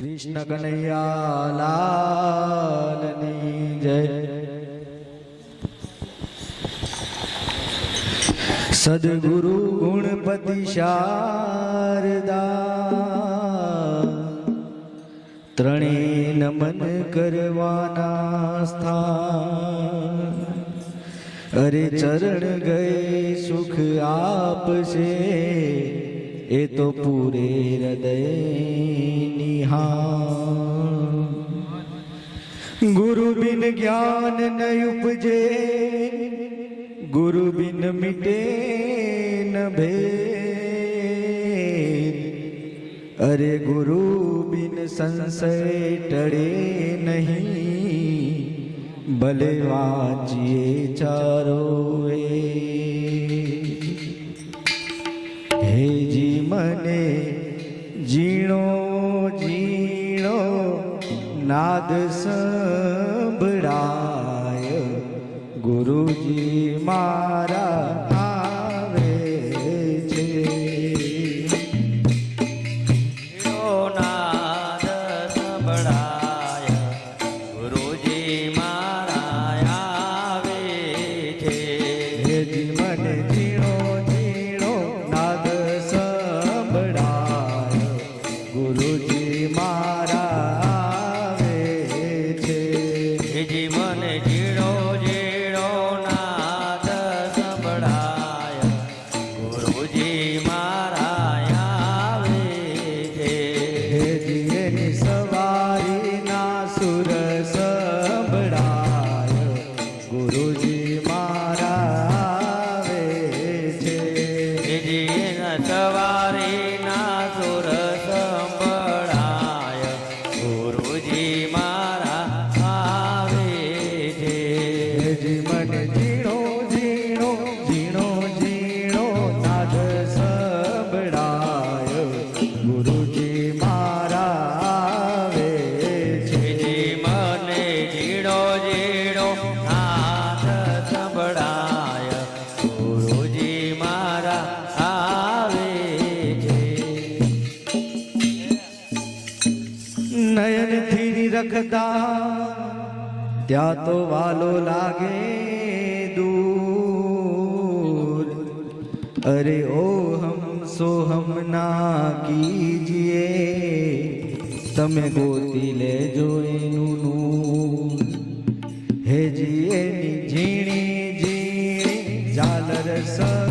કૃષ્ણ કનૈયા લાલની જય. સદગુરુ ગુણપતિ શારદા. ત્રણે નમન કરવાના સ્થાન. અરે ચરણ ગઈ સુખ આપશે, એ તો પૂરે હૃદય. નિહાર ગુરુ બિન જ્ઞાન ન ઉપજે ગુરુ બિન મિટે ન ભેદ અરે ગુરુ બિન સંશય ટળે નહીં ભલે વાંચીએ ચારો. હે જી મને જીણો ઝીણો નાદ સંભળાય ગુરુજી મારા સવારી ના રખતા ત્યાં તો વાલો લાગે દૂર અરે ઓ હમ સોહમ ના કીજીએ તમે ગોતી લેજો એનું નૂર હેજી એની ઝીણી ઝીણી ઝાલર સંભળાય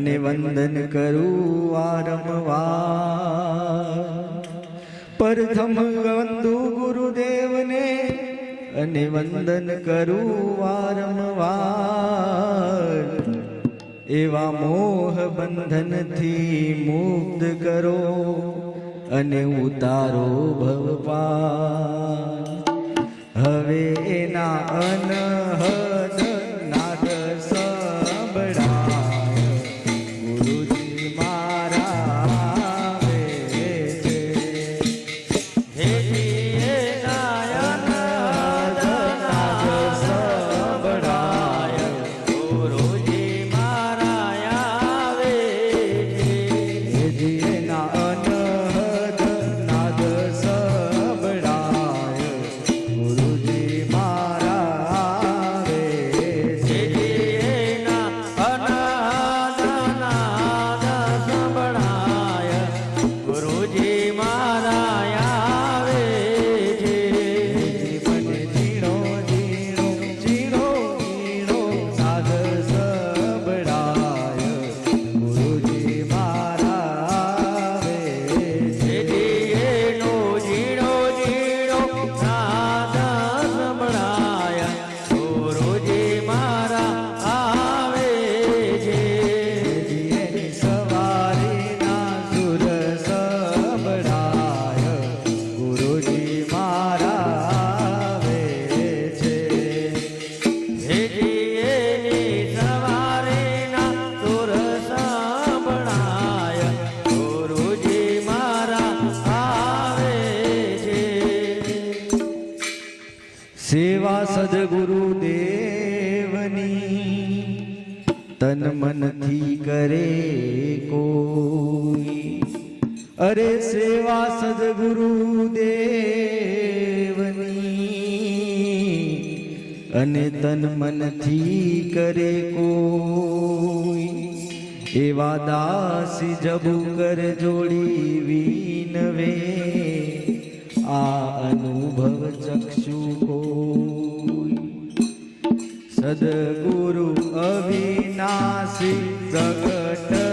અને વંદન કરું વારંવાર. પ્રથમ વંદુ ગુરુદેવને અને વંદન કરું વારંવાર. એવા મોહ બંધનથી મુક્ત કરો અને ઉતારો ભવપા હવે એના અનહદ સદગુરુ દેવની તન મનથી કરે કોઈ. અરે સેવા સદગુરુ દેવની અને તન મનથી કરે કોઈ. એવા દાસ જબુ કર જોડી વિનવે, આ અનુભવ ચક્ષુ કોઈ. સદગુરુ અવિનાશી પ્રગટ